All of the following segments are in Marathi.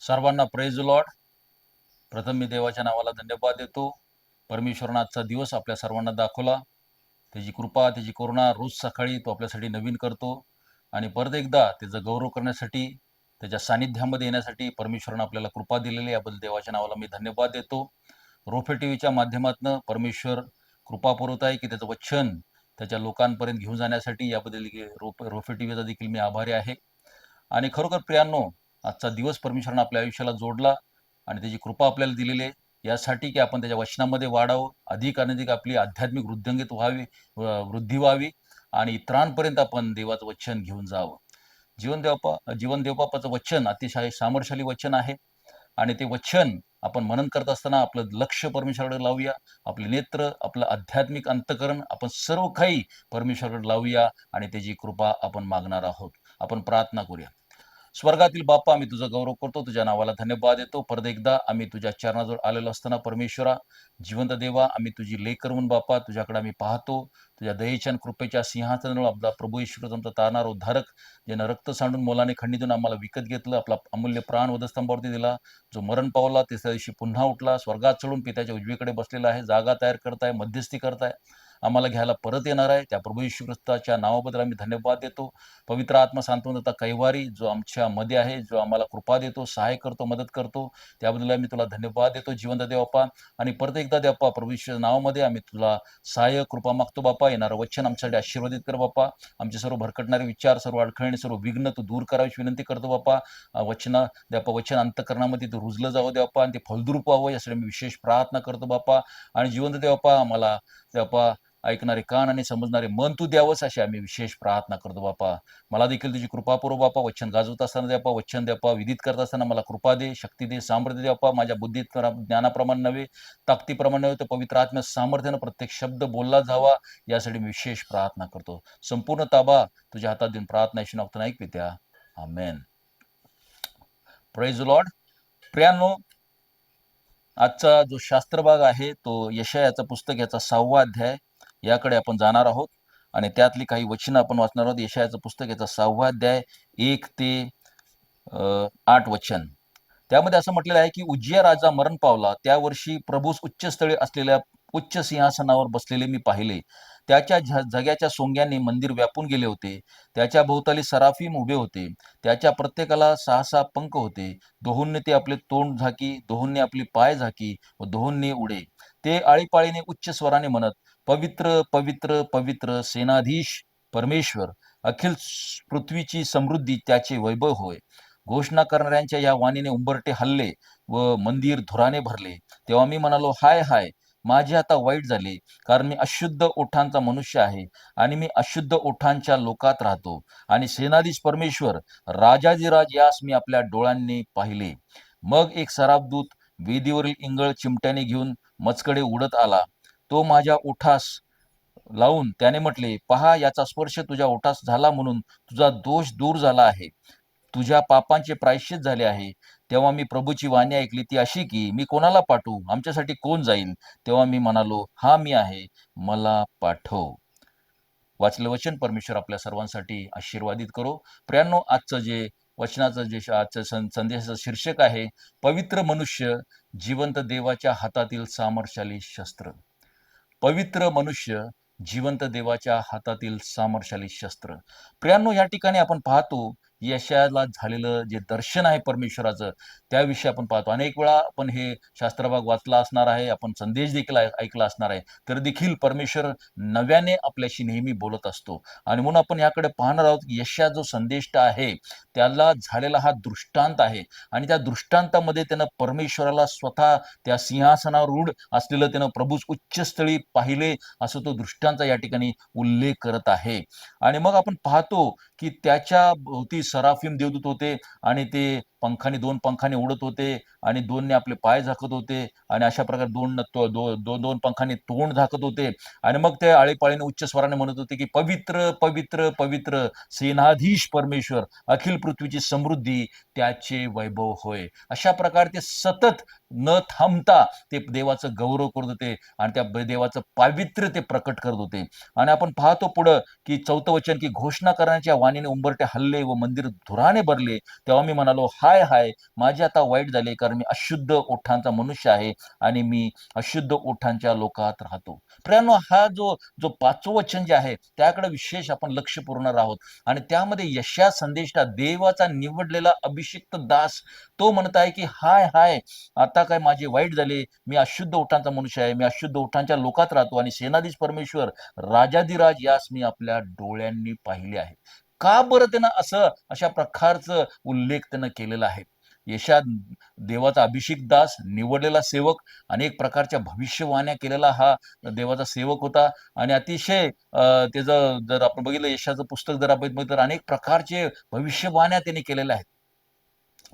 सर्वांना प्रेज लॉर्ड प्रथम मी देवाच्या नावाला धन्यवाद देतो. परमेश्वरनाथचा आजचा दिवस आपल्या सर्वांना दाखवला. त्याची कृपा त्याची करुणा रोज सकाळी तो आपल्यासाठी नवीन करतो. आणि परत एकदा त्याचा गौरव करण्यासाठी त्याच्या सानिध्यामध्ये येण्यासाठी परमेश्वरानं आपल्याला कृपा दिलेली याबद्दल देवाच्या नावाला मी धन्यवाद देतो. रोफे टी व्हीच्या माध्यमातून परमेश्वर कृपा पुरवत आहे की त्याचं वचन त्याच्या लोकांपर्यंत घेऊन जाण्यासाठी याबद्दल रोप रोफे टी व्हीचा देखील मी आभारी आहे. आणि खरोखर प्रियांनो आजचा दिवस परमेश्वरानं आपल्या आयुष्याला जोडला आणि त्याची कृपा आपल्याला दिलेली आहे. यासाठी की आपण त्याच्या वचनामध्ये वाढावं. अधिक आणि अधिक आपली आध्यात्मिक वृद्धंगीत व्हावी वृद्धी व्हावी आणि इतरांपर्यंत आपण देवाचं वचन घेऊन जावं. जीवन देवपा जीवन देवबापाचं वचन अतिशय सामर्थ्यशाली वचन आहे. आणि ते वचन आपण मनन करत असताना आपलं लक्ष परमेश्वराकडे लावूया. आपले नेत्र आपलं आध्यात्मिक अंतकरण आपण सर्व काही परमेश्वराकडे लावूया आणि त्याची कृपा आपण मागणार आहोत. आपण प्रार्थना करूया. स्वर्गातील बाप्पा आम्ही तुझा गौरव करतो तुझ्या नावाला धन्यवाद देतो. परत एकदा आम्ही तुझ्या चरणाजवळ आलेलो असताना परमेश्वरा जिवंत देवा आम्ही तुझी लेकर म्हणून बाप्पा तुझ्याकडे आम्ही पाहतो. तुझ्या दयेच्या कृपेच्या सिंहासनावर आपला प्रभू ईश्वर तुमचा तारणार उद्धारक ज्यानं रक्त सांडून मोलाने खंडीतून आम्हाला विकत घेतलं आपला अमूल्य प्राण वधस्तंभावरती दिला. जो मरण पावला तिसऱ्या दिवशी पुन्हा उठला. स्वर्गात चढून पित्याच्या उजवीकडे बसलेला आहे. जागा तयार करताय मध्यस्थी करताय. आम्हाला घ्यायला परत येणार आहे. त्या प्रभू यशू ख्रिस्ताच्या नावाबद्दल आम्ही धन्यवाद देतो. पवित्र आत्मा सांत्वनता कैवारी जो आमच्या मध्ये आहे जो आम्हाला कृपा देतो सहाय्य करतो मदत करतो त्याबद्दल आम्ही तुला धन्यवाद देतो. जिवंत देवप्पा. आणि परत एकदा देवप्पा प्रभू यशूच्या नावामध्ये आम्ही तुला सहाय्य कृपा मागतो बापा येणारं वचन आमच्यासाठी आशीर्वादित कर बापा आमचे सर्व भरकटणारे विचार सर्व अडखळणे सर्व विघ्न तू दूर करावीची विनंती करतो बापा वचना वचन देवपा वचन अंतकरणामध्ये तू रुजलं जावं द्यापा आणि ते फलद्रूप व्हावं यासाठी मी विशेष प्रार्थना करतो बापा आणि जिवंत देवप्पा आम्हाला देवप्पा ऐकणारे कान आणि समजणारे मन तू द्यावंस अशी आम्ही विशेष प्रार्थना करतो बापा. मला देखील तुझी कृपा पुरव बापा. वचन गाजवत असताना द्यापा वचन द्यापा विदित करत असताना मला कृपा दे शक्ती दे सामर्थ्य द्यापा माझ्या बुद्धीत ज्ञानाप्रमाणे नव्हे ताकदीप्रमाणे नव्हे तर पवित्र आत्म्या सामर्थ्यानं प्रत्येक शब्द बोलला जावा यासाठी मी विशेष प्रार्थना करतो. संपूर्ण ताबा तुझ्या हातात देऊन प्रार्थना अशी नव्हतं ऐक पित्या. आमेन प्रेज लॉर्ड प्रियानो आजचा जो शास्त्रभाग आहे तो यशयाचं पुस्तक याचा सहावा अध्याय याकडे आपण जाणार आहोत. आणि त्यातली काही वचनं आपण वाचणार आहोत. यशायाचं पुस्तक याचा सहावा अध्याय एक ते आठ वचन. त्यामध्ये असं म्हटलेलं आहे की उज्जिया राजा मरण पावला. त्या वर्षी प्रभूस उच्चस्थळी असलेल्या उच्च सिंहासनावर बसलेले मी पाहिले. त्याच्या जग्याच्या सोंग्याने मंदिर व्यापून गेले होते. त्याच्या भोवताली सराफीम उभे होते. त्याच्या प्रत्येकाला सहा सहा पंख होते. दोहोंनी ते आपले तोंड झाकी दोहोंनी आपली पाय झाकी व दोहोंनी उडे. ते आळीपाळीने उच्च स्वराने म्हणत पवित्र पवित्र पवित्र सेनाधीश परमेश्वर अखिल पृथ्वीची समृद्धी त्याचे वैभव होय. घोषणा करणाऱ्यांच्या या वाणीने उंबरटे हल्ले व मंदिर धुराने भरले. तेव्हा मी म्हणालो हाय हाय माझे आता वाईट झाले कारण मी अशुद्ध ओठांचा मनुष्य आहे आणि मी अशुद्ध ओठांच्या लोकात राहतो आणि सेनाधीश परमेश्वर राजाधिराज यास मी आपल्या डोळ्यांनी पाहिले. मग एक सराबदूत वेदीवरील इंगळ चिमट्याने घेऊन मचकडे उडत आला. तो माझ्या ओठास लावून त्याने म्हटले पहा याचा स्पर्श तुझ्या ओठास झाला म्हणून तुझा दोष दूर झाला आहे. तुझ्या पापांचे प्रायश्चित झाले आहे. तेव्हा मी प्रभूची वाणी ऐकली ती अशी की मी कोणाला पाठवू? आमच्यासाठी कोण जाईल? तेव्हा मी म्हणालो हा मी आहे. मला पाठव. वाचलं वचन परमेश्वर आपल्या सर्वांसाठी आशीर्वादित करो. प्रियांनो आजचं जे वचनाचं जे आजचं सं संदेशाचं शीर्षक आहे पवित्र मनुष्य जिवंत देवाच्या हातातील सामर्थ्याली शस्त्र. पवित्र मनुष्य जिवंत देवाच्या हातातील सामर्थ्याली शस्त्र. प्रियांनो या ठिकाणी आपण पाहतो यशाला झालेलं जे दर्शन आहे परमेश्वराचं त्याविषयी आपण पाहतो. अनेक वेळा आपण हे शास्त्रभाग वाचला असणार आहे आपण संदेश देखील ऐकला असणार आहे तर देखील परमेश्वर नव्याने आपल्याशी नेहमी बोलत असतो. आणि म्हणून आपण याकडे पाहणार आहोत की यशा जो संदेश आहे त्याला झालेला हा दृष्टांत आहे. आणि त्या दृष्टांतामध्ये त्यानं परमेश्वराला स्वतः त्या सिंहासनारूढ असलेलं त्यानं प्रभूच उच्चस्थळी पाहिले असं तो दृष्टांत या ठिकाणी उल्लेख करत आहे. आणि मग आपण पाहतो की त्याच्या भोवती सराफिम देवदूत होते आणि ते पंखाने दोन पंखाने उडत होते. आणि दोनने आपले पाय झाकत होते आणि अशा प्रकारे दोन दोन दो- दोन दोन तोंड झाकत होते. आणि मग ते आळीपाळीने उच्च स्वराने म्हणत होते की पवित्र पवित्र पवित्र सेनाधीश परमेश्वर अखिल पृथ्वीची समृद्धी त्याचे वैभव होय. अशा प्रकारे ते सतत न थांबता ते देवाचं गौरव करत होते आणि त्या देवाचं पावित्र्य ते प्रकट करत होते. आणि आपण पाहतो पुढं की चौथं वचन की घोषणा करण्याच्या वाणीने उंबरटे हल्ले व मंदिर धुराने भरले. तेव्हा मी म्हणालो हाय हाय माझे आता वाईट झाले कारण मी अशुद्ध ओठांचा मनुष्य आहे आणि मी अशुद्ध ओठांच्या लोकात राहतो. प्रियानो हा जो जो पाचवं वचन जे आहे त्याकडे विशेष आपण लक्ष पुरवणार आहोत. आणि त्यामध्ये यशा संदेशा देवाचा निवडलेला अभिषिक्त दास तो म्हणत आहे की हाय हाय आता काय माझे वाईट झाले? मी अशुद्ध ओठांचा मनुष्य आहे मी अशुद्ध ओठांच्या लोकात राहतो आणि सेनाधीश परमेश्वर राजाधिराज यास मी आपल्या डोळ्यांनी पाहिले आहे. का बरं त्यानं असं अशा प्रकारचं उल्लेख त्यानं केलेला आहे? यशा देवाचा अभिषेक दास निवडलेला सेवक अनेक प्रकारच्या भविष्यवाण्या केलेला हा देवाचा सेवक होता. आणि अतिशय अं, त्याचं जर आपण बघितलं यशाचं पुस्तक जर आपण बघितलं तर अनेक प्रकारचे भविष्यवाण्या त्यांनी केलेल्या आहेत.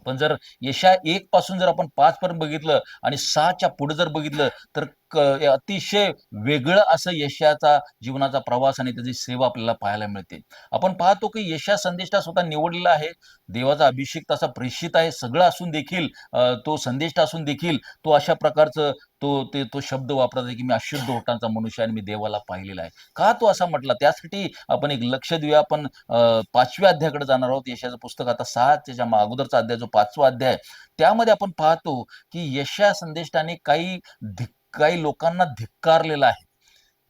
पण जर यशा एक पासून जर आपण पाच पर्यंत बघितलं आणि सहाच्या पुढे जर बघितलं तर क- अतिशय वेगळं असं यशाचा जीवनाचा प्रवास आणि त्याची सेवा आपल्याला पाहायला मिळते. आपण पाहतो की यशा संदेष्टा स्वतः निवडलेला आहे. देवाचा अभिषेक तसा प्रेषित आहे. सगळं असून देखील तो संदेष्टा असून देखील तो अशा प्रकारचं तो ते तो शब्द वापरत आहे की मी अशुद्ध ओटांचा मनुष्य आणि मी देवाला पाहिलेला आहे. का तो असा म्हटला? त्यासाठी आपण एक लक्ष देऊया. आपण पाचव्या अध्यायाकडे जाणार आहोत. यशाचं पुस्तक आता सहा त्याच्या अगोदरचा अध्याय जो पाचवा अध्याय आहे, त्यामध्ये आपण पाहतो की यशा संदेष्टाने काही धिक काही लोकांना धिक्कारलेला आहे.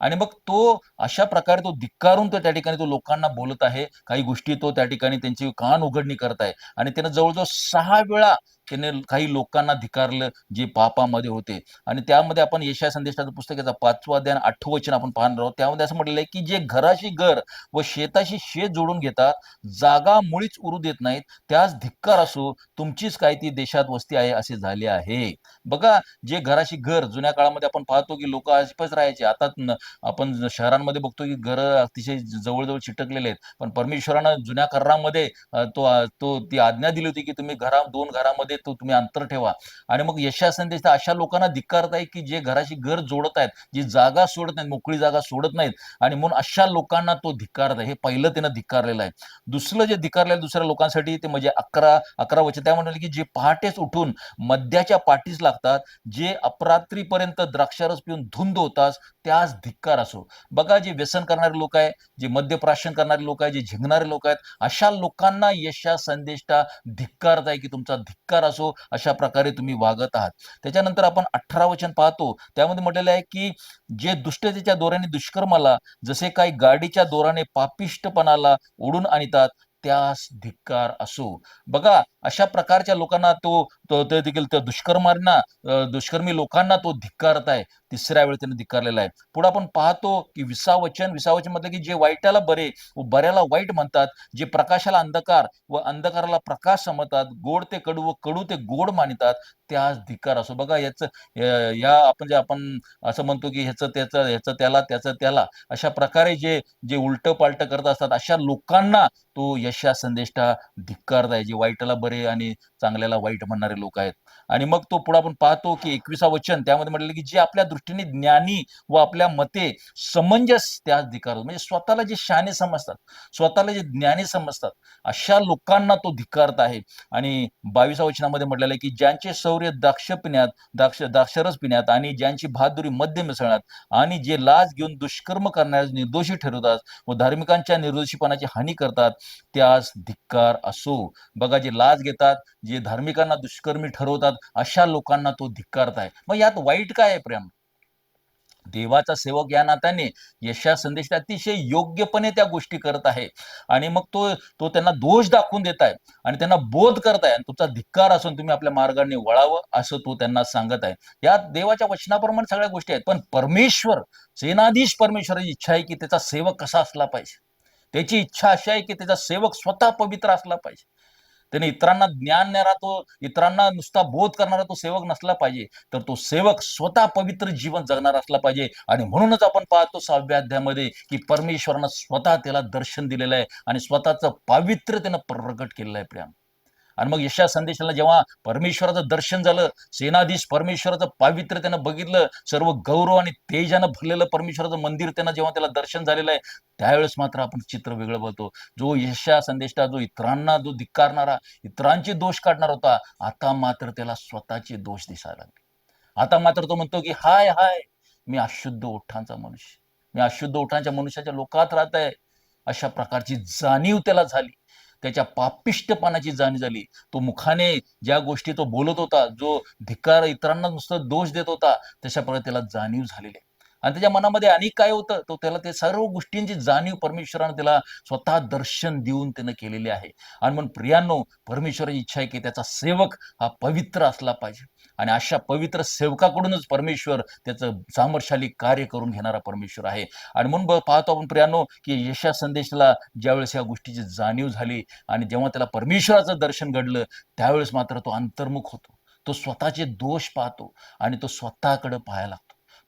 आणि मग तो अशा प्रकारे तो धिक्कारून तो त्या ठिकाणी तो लोकांना बोलत आहे. काही गोष्टी तो त्या ठिकाणी त्यांची कान उघडणी करत आहे. आणि त्यानं जवळजवळ सहा वेळा त्याने काही लोकांना धिकारलं जे पापामध्ये होते. आणि त्यामध्ये आपण यशा संदेशाचं पुस्तक याचा पाचवा अध्याय आणि आठवं वचन आपण पाहणार आहोत. त्यामध्ये असं म्हटलेलं आहे की जे घराशी घर व शेताशी शेत जोडून घेतात जागा मुळीच उरू देत नाहीत त्यास धिक्कार असो तुमचीच काय ती देशात वस्ती आहे असे झाले आहे. बघा जे घराशी घर जुन्या काळामध्ये आपण पाहतो की लोक अशीपच राहायचे. आता न- आपण शहरांमध्ये बघतो की घर अतिशय जवळजवळ चिटकलेले आहेत. पण परमेश्वरानं जुन्या करारामध्ये तो तो ती आज्ञा दिली होती की तुम्ही घरा दोन घरामध्ये तो तुम्ही अंतर ठेवा. आणि मग यशा संदेश अशा लोकांना धिक्कारत आहे की जे घराशी घर जोडत आहेत जी जागा सोडत नाहीत मोकळी जागा सोडत नाहीत आणि म्हणून अशा लोकांना तो धिक्कारत आहे हे पहिलं त्यानं धिक्कारलेलं आहे. दुसरं जे धिक्कारलेलं दुसऱ्या लोकांसाठी ते म्हणजे अकरा अकरा वचन. त्या म्हणाले की जे पहाटेच उठून मद्याच्या पाठीस लागतात जे अपरात्रीपर्यंत द्राक्षारस पिऊन धुंद होतात त्यास धिक्कार असो. बघा जे व्यसन करणारे लोक आहे जे मद्यप्राशन करणारे लोक आहे जे झिंगणारे लोक आहेत अशा लोकांना यशा संदेशा धिक्कारत आहे की तुमचा धिक्कार असो अशा प्रकारे तुम्ही वागत आहात. त्याच्यानंतर आपण अठरा वचन पाहतो. त्यामध्ये म्हटलेलं आहे की जे दुष्टतेच्या दोऱ्याने दुष्कर्माला जसे काही गाडीच्या दोराने पापिष्टपणाला ओढून आणतात त्यास धिक्कार असो. बघा अशा प्रकारच्या लोकांना तो तो ते देखील त्या दुष्कर्मांना दुष्कर्मी लोकांना तो धिक्कारत आहे. तिसऱ्या वेळी त्याने धिक्कारलेला आहे. पुढे आपण पाहतो की विसावचन विसावचन म्हटलं की जे वाईटाला बरे व बऱ्याला वाईट म्हणतात जे प्रकाशाला अंधकार व अंधकाराला प्रकाश समजतात गोड ते कडू व कडू ते गोड मानतात त्यास धिक्कार असो. बघा याचं या आपण जे आपण असं म्हणतो की ह्याचं त्याचं ह्याचं त्याला त्याचं त्याला अशा प्रकारे जे जे उलट पालट करत असतात अशा लोकांना तो यशा संदेष्टा धिक्कारत आहे. जे वाईटाला बरे आणि चांगल्याला वाईट म्हणणारे लोक आहेत. आणि मग तो पुढे आपण पाहतो की एकविसा वचन त्यामध्ये म्हटलेलं की जे आपल्या दृष्टीने ज्ञानी व आपल्या मते समंजस त्यास धिक्कारत म्हणजे स्वतःला जे शहाणे समजतात स्वतःला जे ज्ञानी समजतात अशा लोकांना तो धिकारत आहे. आणि बावीसा वचनामध्ये म्हटलेलं आहे की ज्यांचे शौर्य द्राक्ष पिण्यात द्राक्ष द्राक्षरस पिण्यात आणि ज्यांची बहादुरी मध्य मिसळण्यात आणि जे लाज घेऊन दुष्कर्म करण्यास निर्दोषी ठरवतात व धार्मिकांच्या निर्दोषीपणाची हानी करतात त्यास धिक्कार असो. बघा जे लाज घेतात जे धार्मिकांना दुष्कर्मी ठरवतात अशा लोकांना तो धिक्कारत आहे मग यात वाईट काय आहे प्रेम? देवाचा सेवक या नात्याने यशा संदेश अतिशय योग्यपणे त्या गोष्टी करत आहे. आणि मग तो तो त्यांना दोष दाखवून देत आहे आणि त्यांना बोध करत आहे आणि तुमचा धिक्कार असून तुम्ही आपल्या मार्गाने वळावं असं तो त्यांना सांगत आहे. या देवाच्या वचनाप्रमाणे सगळ्या गोष्टी आहेत. पण परमेश्वर सेनाधीश परमेश्वराची इच्छा आहे की त्याचा सेवक कसा असला पाहिजे? त्याची इच्छा अशी आहे की त्याचा सेवक स्वतः पवित्र असला पाहिजे. त्याने इतरांना ज्ञान देणारा तो इतरांना नुसता बोध करणारा तो सेवक नसला पाहिजे. तर तो सेवक स्वतः पवित्र जीवन जगणार असला पाहिजे. आणि म्हणूनच आपण पाहतो सहाव्या अध्यायामध्ये की परमेश्वरानं स्वतः त्याला दर्शन दिलेलं आहे. आणि स्वतःचं पावित्र्य त्यानं प्रकट केलेलं आहे प्रेम आणि मग यशा संदेशाला जेव्हा परमेश्वराचं दर्शन झालं सेनाधीश परमेश्वराचं पावित्र्य त्यानं बघितलं सर्व गौरव आणि तेजानं भरलेलं परमेश्वराचं मंदिर त्यानं जेव्हा त्याला दर्शन झालेलं आहे त्यावेळेस मात्र आपण चित्र वेगळं बघतो. जो यशा संदेशा जो इतरांना जो धिक्कारणारा इतरांचे दोष काढणार होता आता मात्र त्याला स्वतःचे दोष दिसायला लागले. आता मात्र तो म्हणतो की हाय हाय मी अशुद्ध ओठांचा मनुष्य मी अशुद्ध ओठांच्या मनुष्याच्या लोकात राहत आहे अशा प्रकारची जाणीव त्याला झाली. त्याच्या पापिष्टपणाची जाणीव झाली. तो मुखाने ज्या गोष्टी तो बोलत होता जो धिक्कार इतरांना नुसतं दोष देत होता तशा प्रकारे त्याला जाणीव झालेली आहे. आणि त्याच्या मनामध्ये आणि काय होतं तो त्याला ते सर्व गोष्टींची जाणीव परमेश्वराने त्याला स्वतः दर्शन देऊन त्यानं केलेली आहे. आणि म्हणून प्रियांनो परमेश्वराची इच्छा आहे की त्याचा सेवक हा पवित्र असला पाहिजे. आणि अशा पवित्र सेवकाकडूनच परमेश्वर त्याचं सामर्थशाली कार्य करून घेणारा परमेश्वर आहे. आणि म्हणून पाहतो आपण प्रियानो की यशा संदेशाला ज्यावेळेस या गोष्टीची जाणीव झाली आणि जेव्हा त्याला परमेश्वराचं दर्शन घडलं त्यावेळेस मात्र तो अंतर्मुख होतो. तो स्वतःचे दोष पाहतो आणि तो स्वतःकडे पाहायला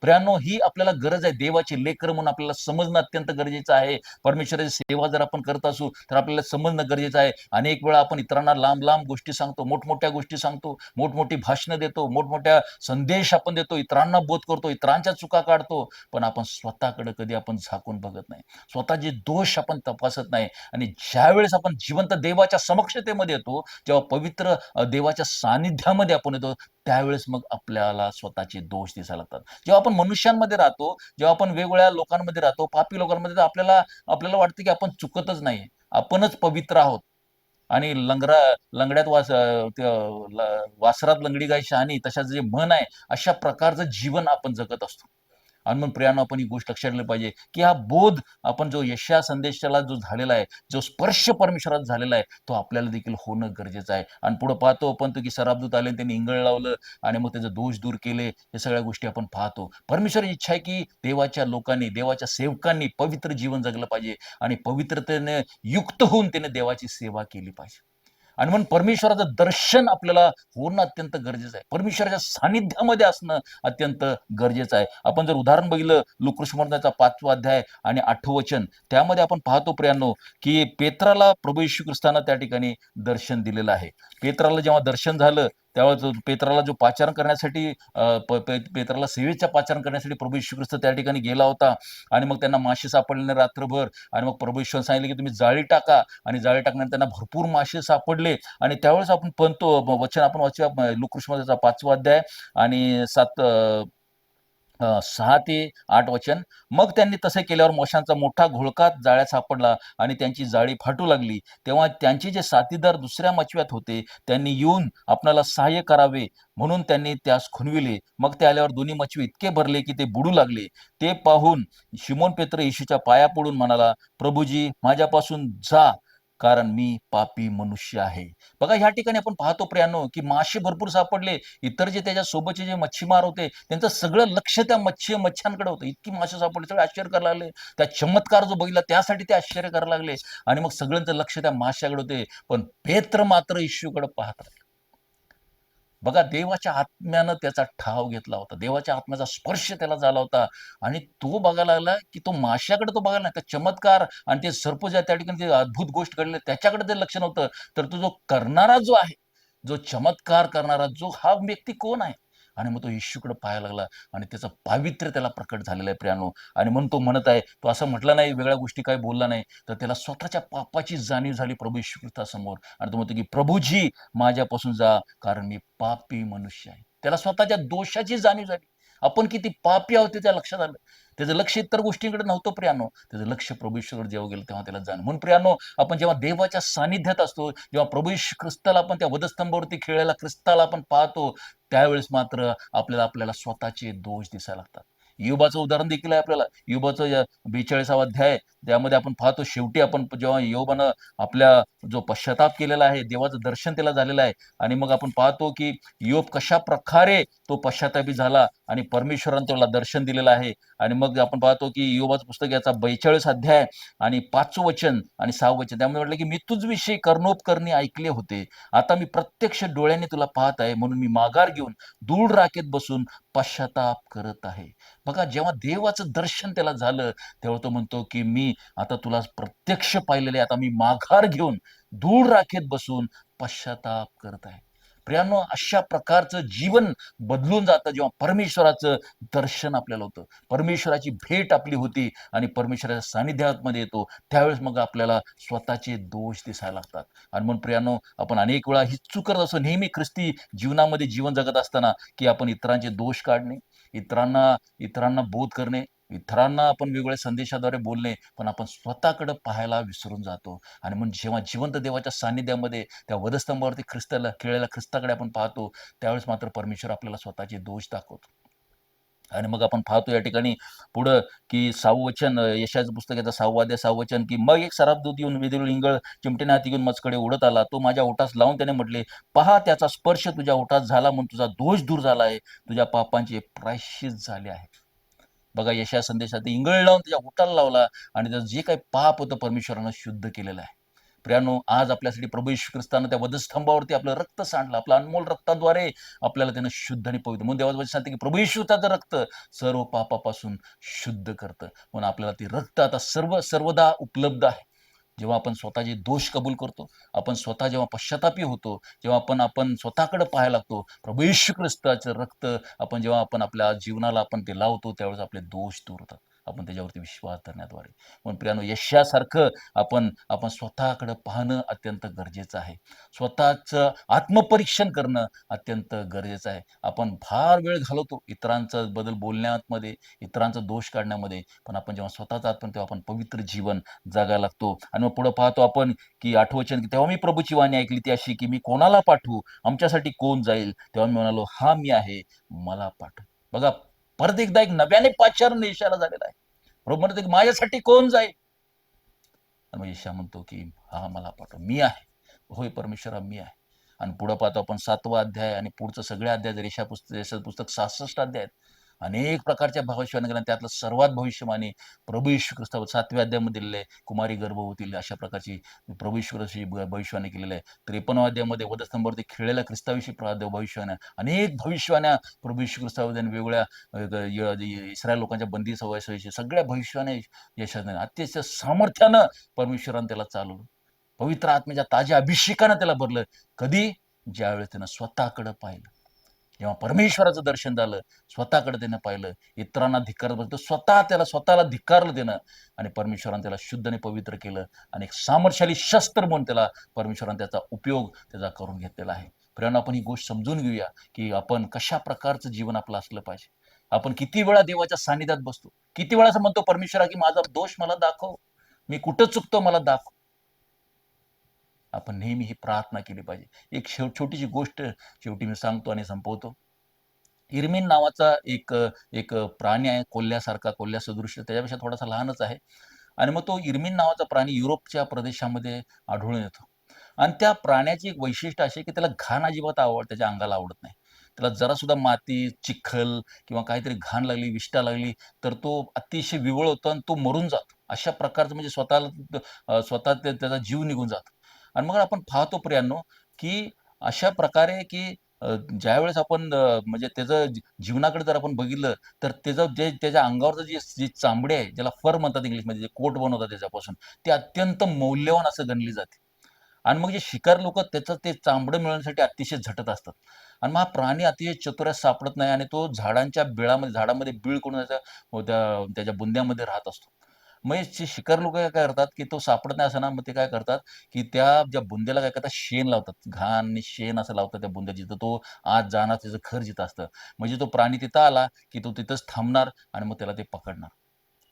प्रियानो ही आपल्याला गरज आहे. देवाची लेकर म्हणून आपल्याला समजणं अत्यंत गरजेचं आहे. परमेश्वराची सेवा जर आपण करत असू तर आपल्याला समजणं गरजेचं आहे. अनेक वेळा आपण इतरांना लांब लांब गोष्टी सांगतो मोठमोठ्या गोष्टी सांगतो मोठमोठी भाषणं देतो मोठमोठ्या संदेश आपण देतो इतरांना बोध करतो इतरांच्या चुका काढतो पण आपण स्वतःकडे कधी आपण झाकून बघत नाही. स्वतःचे दोष आपण तपासत नाही आणि ज्यावेळेस आपण जिवंत देवाच्या समक्षतेमध्ये येतो जेव्हा पवित्र देवाच्या सानिध्यामध्ये आपण येतो त्यावेळेस मग आपल्याला स्वतःचे दोष दिसायला लागतात. जेव्हा आपण मनुष्यांमध्ये राहतो जेव्हा आपण वेगवेगळ्या लोकांमध्ये राहतो पापी लोकांमध्ये तर आपल्याला आपल्याला वाटतं की आपण चुकतच नाही आपणच पवित्र आहोत. आणि लंगरा लंगड्यात वास वासरात लंगडी गाय शहाणी तशाच जे मन आहे अशा प्रकारचं जीवन आपण जगत असतो. आणि मग प्रियानं आपण ही गोष्ट लक्षात ठेवली पाहिजे की हा बोध आपण जो यशा संदेशाला जो झालेला आहे जो स्पर्श परमेश्वरात झालेला आहे तो आपल्याला देखील होणं गरजेचं आहे. आणि पुढे पाहतो आपण तो की सराबदूत आले आणि त्यांनी इंगळ लावलं आणि मग त्याचे दोष दूर केले हे सगळ्या गोष्टी आपण पाहतो. परमेश्वराची इच्छा आहे की देवाच्या लोकांनी देवाच्या सेवकांनी पवित्र जीवन जगलं पाहिजे आणि पवित्रतेने युक्त होऊन त्याने देवाची सेवा केली पाहिजे. आणि म्हणून परमेश्वराचं दर्शन आपल्याला होणं अत्यंत गरजेचं आहे. परमेश्वराच्या सानिध्यामध्ये असणं अत्यंत गरजेचं आहे. आपण जर उदाहरण बघितलं लुकृष्मर्धाचा पाचवा अध्याय आणि आठवं वचन त्यामध्ये आपण पाहतो प्रियांनो की पेत्राला प्रभू येशू ख्रिस्तानं त्या ठिकाणी दर्शन दिलेलं आहे. पेत्राला जेव्हा दर्शन झालं त्यावेळेस जो पेत्राला जो पाचारण करण्यासाठी प- पे- पेत्राला सेवेच्या पाचारण करण्यासाठी प्रभू येशू ख्रिस्त त्या ठिकाणी गेला होता. आणि मग त्यांना मासे सापडले रात्रभर. आणि मग प्रभू ईश्वर सांगितले की तुम्ही जाळी टाका. आणि जाळी टाकण्याने त्यांना भरपूर मासे सापडले. आणि त्यावेळेस आपण म्हणतो वचन आपण वाचूया. लुकृष्णाचा पाचवा अध्याय. आणि सात सहा ते आठ वचन. मग त्यांनी तसे केल्यावर मोशांचा मोठा घोळकात जाळ्यात सापडला आणि त्यांची जाळी फाटू लागली. तेव्हा त्यांचे जे साथीदार दुसऱ्या मचव्यात होते त्यांनी येऊन आपणाला सहाय्य करावे म्हणून त्यांनी त्यास खुनविले मग ते आल्यावर दोन्ही मचवी इतके भरले की ते बुडू लागले. ते पाहून शिमोन पेत्र येशूच्या पाया पडून म्हणाला प्रभूजी माझ्यापासून जा. कारण मी पापी मनुष्य आहे. बघा ह्या ठिकाणी आपण पाहतो प्रियानो की मासे भरपूर सापडले. इतर जे त्याच्या सोबतचे जे मच्छीमार होते त्यांचं सगळं लक्ष त्या मच्छी मच्छ्यांकडे होतं. इतकी मासे सापडले सगळे आश्चर्य करायला लागले. त्या चमत्कार जो बघितला त्यासाठी ते आश्चर्य करायला लागले. आणि मग सगळ्यांचं लक्ष त्या माश्याकडे होते. पण पेत्र मात्र इश्यूकडे पाहत राहिले बघा देवाच्या आत्म्यानं त्याचा ठाव घेतला होता. देवाच्या आत्म्याचा स्पर्श त्याला झाला होता. आणि तो बघायला लागला की तो माश्याकडे तो बघायला नाही. चमत्कार आणि ते सर्प ज्या त्या ठिकाणी ते अद्भुत गोष्ट घडले. त्याच्याकडे ते लक्ष नव्हतं. तर तो जो करणारा जो आहे जो चमत्कार करणारा जो हा व्यक्ती कोण आहे? आणि मग तो येशूकडे पाहायला लागला आणि त्याचं पावित्र्य त्याला प्रकट झालेलं आहे प्रियानो. आणि म्हणून तो म्हणत आहे तो असं म्हटला नाही वेगळ्या गोष्टी काय बोलला नाही तर त्याला स्वतःच्या पापाची जाणीव झाली प्रभू येशू ख्रिस्तासमोर. आणि तो म्हणतो की प्रभूजी माझ्यापासून जा कारण मी पापी मनुष्य आहे. त्याला स्वतःच्या दोषाची जाणीव झाली. आपण किती पापी आहोत ते त्या लक्षात आलं. त्याचं लक्ष इतर गोष्टींकडे नव्हतं प्रियानो. त्याचं लक्ष प्रभू जेव्हा गेलं तेव्हा त्याला जाण. म्हणून प्रियानो आपण जेव्हा देवाच्या सानिध्यात असतो जेव्हा प्रभू ख्रिस्ताला आपण त्या वधस्तंभावरती खेळायला ख्रिस्ताला आपण पाहतो त्यावेळेस मात्र आपल्याला आपल्याला स्वतःचे दोष दिसायला लागतात. युबाचं उदाहरण देखील आहे आपल्याला. युबाचं बेचाळीसावा अध्याय त्यामध्ये आपण पाहतो शेवटी आपण जेव्हा योबानं आपल्या जो पश्चाताप केलेला आहे देवाचं दर्शन त्याला झालेलं आहे. आणि मग आपण पाहतो की योग कशा प्रकारे तो पश्चातापी झाला आणि परमेश्वरानं त्याला दर्शन दिलेलं आहे. आणि मग आपण पाहतो की योबाचं पुस्तक याचा बेचाळीस अध्याय आणि पाचवं वचन आणि सहावं वचन. त्यामध्ये म्हटलं की मी तुझविषयी कर्णोपकरणी ऐकले होते. आता मी प्रत्यक्ष डोळ्याने तुला पाहत आहे म्हणून मी माघार घेऊन दूर राखेत बसून पश्चाताप करत आहे. बघा जेव्हा देवाचं दर्शन त्याला झालं तेव्हा तो म्हणतो की मी आता तुला प्रत्यक्ष पाहिलेले आता मी माघार घेऊन दूर राखेत बसून पश्चाताप करत आहे. प्रियांनो अशा प्रकारचं जीवन बदलून जातं जेव्हा परमेश्वराचं दर्शन आपल्याला होतं. परमेश्वराची भेट आपली होती आणि परमेश्वराच्या सानिध्यामध्ये येतो. त्यावेळेस मग आपल्याला स्वतःचे दोष दिसायला लागतात. आणि म्हणून प्रियानो आपण अनेक वेळा ही चूक करत असतो. नेहमी ख्रिस्ती जीवनामध्ये जीवन जगत असताना की आपण इतरांचे दोष काढणे इतरांना इतरांना बोध करणे इतरांना आपण वेगवेगळ्या संदेशाद्वारे बोलणे पण आपण स्वतःकडे पाहायला विसरून जातो. आणि म्हणून जेव्हा जिवंत देवाच्या सानिध्यामध्ये त्या वधस्तंभावरती ख्रिस्ताला खेळलेल्या ख्रिस्ताकडे आपण पाहतो त्यावेळेस मात्र परमेश्वर आपल्याला स्वतःचे दोष दाखवतो. आणि मग आपण पाहतो या ठिकाणी पुढं की साववचन यशाचं पुस्तक याचं सहावाद्या साववचन की मग एक सराब दूत येऊन वेदिर इंगळ चिमटेने हाती घेऊन मजकडे उडत आला. तो माझ्या ओठास लावून त्याने म्हटले पहा त्याचा स्पर्श तुझ्या ओठात झाला म्हणून तुझा दोष दूर झाला आहे. तुझ्या पापांचे प्रायश्चित झाले आहे. बघा यशा संदेशात इंगळ लावून त्याच्या ओठाला लावला आणि त्याचं जे काही पाप होतं परमेश्वरानं शुद्ध केलेलं आहे. प्रियानो आज आपल्यासाठी प्रभू यशू ख्रिस्तानं त्या वधस्तंभावरती आपलं रक्त सांडलं आपलं अनमोल रक्ताद्वारे आपल्याला त्यानं शुद्ध आणि पवित्र म्हणून देवाचं वचन सांगते की प्रभू येशू त्याचं रक्त सर्व पापापासून शुद्ध करतं. म्हणून आपल्याला ते रक्त आता सर्व सर्वदा उपलब्ध आहे. जेव्हा आपण स्वतःचे दोष कबूल करतो आपण स्वतः जेव्हा पश्चातापी होतो जेव्हा आपण आपण स्वतःकडे पाहायला लागतो प्रभू ख्रिस्ताचं रक्त आपण जेव्हा आपण आपल्या जीवनाला आपण ते लावतो त्यावेळेस आपले दोष दूर होतात. आपण त्याच्यावरती विश्वास धरण्याद्वारे पण प्रियानो यशासारखं आपण आपण स्वतःकडं पाहणं अत्यंत गरजेचं आहे. स्वतःचं आत्मपरीक्षण करणं अत्यंत गरजेचं आहे. आपण फार वेळ घालवतो इतरांचा बदल बोलण्यामध्ये इतरांचा दोष काढण्यामध्ये. पण आपण जेव्हा स्वतःचा आत्म तेव्हा आपण पवित्र जीवन जगायला लागतो. आणि मग पुढं पाहतो आपण की आठवचन की तेव्हा मी प्रभूची वाणी ऐकली ती अशी की मी कोणाला पाठवू? आमच्यासाठी कोण जाईल? तेव्हा मी म्हणालो हा मी आहे मला पाठव. बघा परत एकदा एक नव्याने पाचारण इशारा झालेला आहे. बरोबर? म्हणतो की माझ्यासाठी कोण जाईल? मग ईशा म्हणतो की हा मला पाठव. मी आहे. होय परमेश्वरा मी आहे. आणि पुढं पाहतो आपण सातवा अध्याय आणि पुढचं सगळे अध्याय जर ईशा पुस्तक पुस्तक सहासष्ट अध्याय आहेत अनेक प्रकारच्या भविष्यवाणी केल्या. त्यातलं सर्वात भविष्यवाणी प्रभू यशू ख्रिस्ता सातव्या अध्यायामध्ये दिलेलं आहे. कुमारी गर्भवती अशा प्रकारची प्रभू यशू भविष्यवाणी केलेली आहे. त्रेपन्न अध्यायामध्ये वधस्तंभावरती खेळलेल्या ख्रिस्ताविषयी भविष्यवाण्या. अनेक भविष्यवाण्या प्रभू यशू ख्रिस्तामध्ये वेगवेगळ्या इस्रायल लोकांच्या बंदी सवयीशी सगळ्या भविष्यवाण्या यशाने अत्यंत सामर्थ्यानं परमेश्वरानं त्याला चालवलं. पवित्र आत्म्याच्या ताज्या अभिषेकानं त्याला भरलं. कधी? ज्यावेळेस त्यानं स्वतःकडे पाहिलं. जेव्हा परमेश्वराचं दर्शन झालं स्वतःकडे त्यानं पाहिलं. इतरांना धिक्कार बसलं स्वतः त्याला स्वतःला धिक्कारलं त्यानं आणि परमेश्वरानं त्याला शुद्ध आणि पवित्र केलं आणि एक सामर्थ्यशाली शस्त्र म्हणून त्याला परमेश्वरानं त्याचा उपयोग त्याचा करून घेतलेला आहे. प्रेरणा आपण ही गोष्ट समजून घेऊया की आपण कशा प्रकारचं जीवन आपलं असलं पाहिजे. आपण किती वेळा देवाच्या सानिध्यात बसतो? किती वेळा असं म्हणतो परमेश्वरा की माझा दोष मला दाखव. मी कुठं चुकतो मला दाखव. आपण नेहमी ही प्रार्थना केली पाहिजे. एक शेव छोटीशी गोष्ट शेवटी मी सांगतो आणि संपवतो. इरमिन नावाचा एक एक प्राणी आहे कोल्ह्यासारखा कोल्ह्या सदृश त्याच्यापेक्षा थोडासा लहानच आहे. आणि मग तो इरमिन नावाचा प्राणी युरोपच्या प्रदेशामध्ये आढळून येतो. आणि त्या प्राण्याची एक वैशिष्ट्य अशी की त्याला घाण अजिबात आवड त्याच्या अंगाला आवडत नाही. त्याला जरासुद्धा माती चिखल किंवा काहीतरी घाण लागली विष्ठा लागली तर तो अतिशय विवळ होतो आणि तो मरून जातो. अशा प्रकारचं म्हणजे स्वतःला स्वतः त्याचा जीव निघून जातो. आणि मग आपण पाहतो प्रियांनो की अशा प्रकारे की ज्यावेळेस आपण म्हणजे त्याचं जीवनाकडे जर आपण बघितलं तर त्याचं जे त्याच्या अंगावरचं जे जी चामडे आहे ज्याला फर म्हणतात इंग्लिशमध्ये जे कोट बनवतात त्याच्यापासून ते अत्यंत मौल्यवान असं गणली जाते. आणि मग जे शिकार लोक त्याचं ते चांबडं मिळवण्यासाठी अतिशय झटत असतात. आणि मग हा प्राणी अतिशय चतुऱ्यात सापडत नाही आणि तो झाडांच्या बिळामध्ये झाडामध्ये बीळ करून त्याच्या त्याच्या बुंद्यामध्ये राहत असतो. मग जे शिकार लोक काय करतात की तो सापडत नाही असं ना मग ते काय करतात की त्या ज्या बुंद्याला काय करतात शेण लावतात. घाण आणि शेण असं लावतात त्या बुंद्या जिथं तो आज जाणार त्याचं घर जिथं असतं. म्हणजे तो प्राणी तिथं आला की तो तिथंच थांबणार आणि मग त्याला ते पकडणार.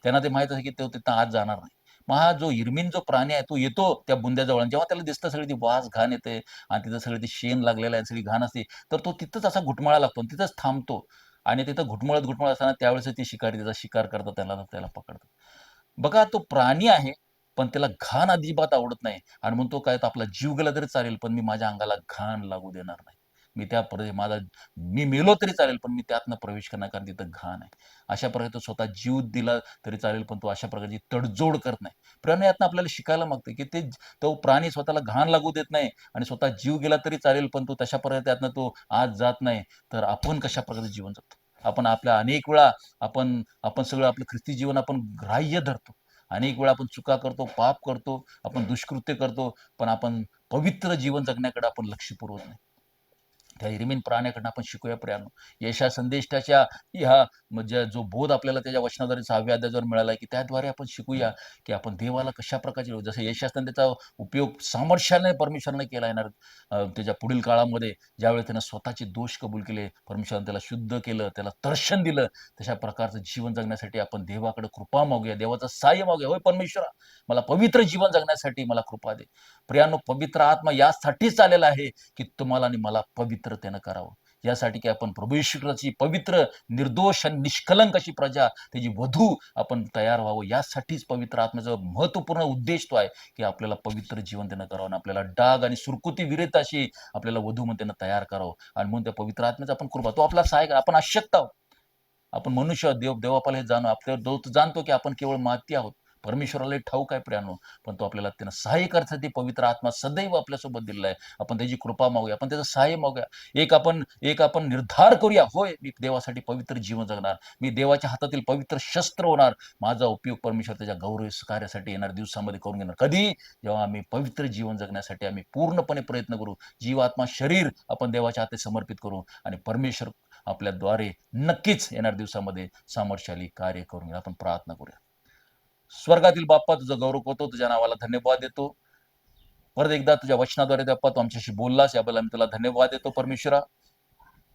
त्यांना ते माहीत असं की तो तिथं आज जाणार नाही. मग हा जो इरमिन जो प्राणी आहे तो येतो त्या बुंद्याजवळ आणि जेव्हा त्याला दिसतं सगळी ती वास घाण येते आणि तिथं सगळी ती शेण लागलेलं आहे सगळी घाण असते तर तो तिथंच असा घुटमाळा लागतो तिथंच थांबतो. आणि तिथं घुटमळत घुटमळत असताना त्यावेळेस ती शिकारी त्याचा शिकार करतात त्याला त्याला पकडतात. बघा तो प्राणी आहे पण त्याला घाण अजिबात आवडत नाही. आणि म्हणतो काय तर आपला जीव गेला तरी चालेल पण मी माझ्या अंगाला घाण लागू देणार नाही. मी त्या माझा मी मेलो तरी चालेल पण मी त्यातनं प्रवेश करणार कारण तिथं घाण आहे. अशा प्रकारे तो स्वतः जीव दिला तरी चालेल पण तो अशा प्रकारची तडजोड करत नाही. प्राणी यातनं आपल्याला शिकायला मागतं की ते तो प्राणी स्वतःला घाण लागू देत नाही आणि स्वतः जीव गेला तरी चालेल पण तो तशा प्रकारे त्यातनं तो आज जात नाही. तर आपण कशा प्रकारचं जीवन जगतो? आपण आपल्या अनेक वेळा आपण आपण सगळं आपलं ख्रिस्ती जीवन आपण ग्राह्य धरतो. अनेक वेळा आपण चुका करतो पाप करतो आपण दुष्कृत्य करतो पण आपण पवित्र जीवन जगण्याकडे आपण लक्ष पुरवत नाही. त्या हिरमीन प्राण्याकडनं आपण शिकूया प्रियानो. यशा संदेष्टाच्या ह्या म्हणजे जो बोध आपल्याला त्याच्या वचनाद्वारे सहाव्या अध्यायावर मिळाला आहे की त्याद्वारे आपण शिकूया की आपण देवाला कशा प्रकारचे जसं यशा संदेचा उपयोग सामर्थ्याने परमेश्वरने केला येणार त्याच्या पुढील काळामध्ये ज्यावेळी त्यानं स्वतःचे दोष कबूल केले परमेश्वराने त्याला शुद्ध केलं त्याला दर्शन दिलं तशा प्रकारचं जीवन जगण्यासाठी आपण देवाकडे कृपा मागूया देवाचं सहाय्य मागूया. होय परमेश्वरा मला पवित्र जीवन जगण्यासाठी मला कृपा दे. प्रियानो पवित्र आत्मा यासाठीच आलेला आहे की तुम्हाला आणि मला पवित्र पवित्रतेनं करावं. यासाठी की आपण प्रभू ईश्वराची पवित्र निर्दोष आणि निष्कलंक अशी प्रजा त्याची वधू आपण तयार व्हावं. यासाठीच पवित्र आत्म्याचा महत्त्वपूर्ण उद्देश तो आहे की आपल्याला पवित्र जीवन त्यानं करावं आणि आपल्याला डाग आणि सुरकुती विरेत अशी आपल्याला वधू म्हणून त्यानं तयार करावं. आणि म्हणून त्या पवित्र आत्म्याचा आपण कृपा. तो आपला सहाय्य आपण अशक्त आहोत. आपण मनुष्य देव देव हे जाणो. आपल्याला देव जाणतो की आपण केवळ माती आहोत. परमेश्वराला ठाऊक आहे प्रियानो पण तो आपल्याला त्यानं सहाय्य करण्यासाठी पवित्र आत्मा सदैव आपल्यासोबत दिलेला आहे. आपण त्याची कृपा मागूया आपण त्याचं सहाय्य मागूया. एक आपण एक आपण निर्धार करूया होय मी देवासाठी पवित्र जीवन जगणार मी देवाच्या हातातील पवित्र शस्त्र होणार माझा उपयोग परमेश्वर त्याच्या गौरव कार्यासाठी येणार दिवसामध्ये करून घेणार. कधी? जेव्हा आम्ही पवित्र जीवन जगण्यासाठी आम्ही पूर्णपणे प्रयत्न करू जीव आत्मा शरीर आपण देवाच्या हाती समर्पित करू आणि परमेश्वर आपल्याद्वारे नक्कीच येणार दिवसामध्ये सामर्थ्याली कार्य करून घेणार. आपण प्रार्थना करूया. स्वर्गातील बाप्पा तुझं गौरव करतो तुझ्या नावाला धन्यवाद देतो. परत एकदा तुझ्या वचनाद्वारे बाप्पा तू आमच्याशी बोललास याबद्दल आम्ही तुला धन्यवाद देतो परमेश्वरा.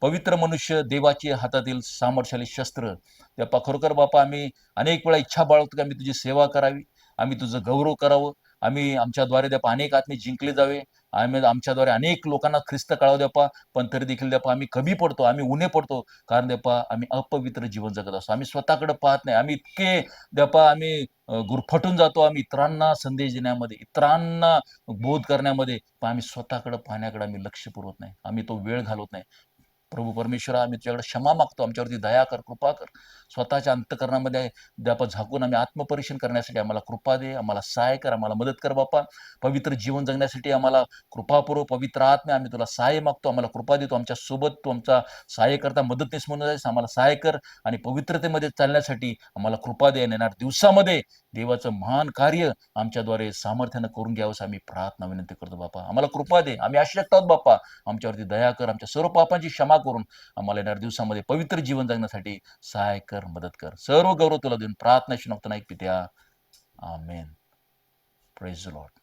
पवित्र मनुष्य देवाची हातातील सामर्थ्याली शस्त्र बाप्पा. खरोखर बापा आम्ही अनेक वेळा इच्छा बाळगतो की आम्ही तुझी सेवा करावी आम्ही तुझं गौरव करावं आम्ही आमच्याद्वारे त्या अनेक आत्मे जिंकले जावे आम्ही आमच्याद्वारे अनेक लोकांना ख्रिस्त कळाव द्यापा पण तरी देखील द्यापा आम्ही कमी पडतो आम्ही उन्हे पडतो. कारण द्यापा आम्ही अपवित्र जीवन जगत असतो. आम्ही स्वतःकडे पाहत नाही. आम्ही इतके द्यापा आम्ही गुरफटून जातो. आम्ही इतरांना संदेश देण्यामध्ये इतरांना बोध करण्यामध्ये पण आम्ही स्वतःकडे पाहण्याकडे आम्ही लक्ष पुरवत नाही. आम्ही तो वेळ घालवत नाही. प्रभू परमेश्वरा आम्ही तुझ्याकडे क्षमा मागतो आमच्यावरती दया कर कृपा कर. स्वतःच्या अंतकरणामध्ये द्यापा झाकून आम्ही आत्मपरीक्षण करण्यासाठी आम्हाला कृपा दे आम्हाला सहाय्य कर आम्हाला मदत कर बापा पवित्र जीवन जगण्यासाठी आम्हाला कृपापूर्व पवित्र आत्म्या आम्ही तुला सहाय्य मागतो आम्हाला कृपा देतो आमच्यासोबत तू आमचा सहाय्य करता मदतनीस म्हणून जायस आम्हाला सहाय्य कर आणि पवित्रतेमध्ये चालण्यासाठी आम्हाला कृपा दे येणार दिवसामध्ये देवाचं महान कार्य आमच्याद्वारे सामर्थ्यानं करून घ्यावंस आम्ही प्रार्थना विनंती करतो बापा आम्हाला कृपा दे आम्ही अशक्त आहोत बाप्पा. आमच्यावरती दया कर आमच्या सर्व पापांची क्षमा करून आम्हाला येणार दिवसामध्ये पवित्र जीवन जगण्यासाठी सहाय्य कर मदत कर. सर्व गौरव तुला देऊन प्रार्थना शिनोक्ता नाही पित्या आमेन. Praise Lord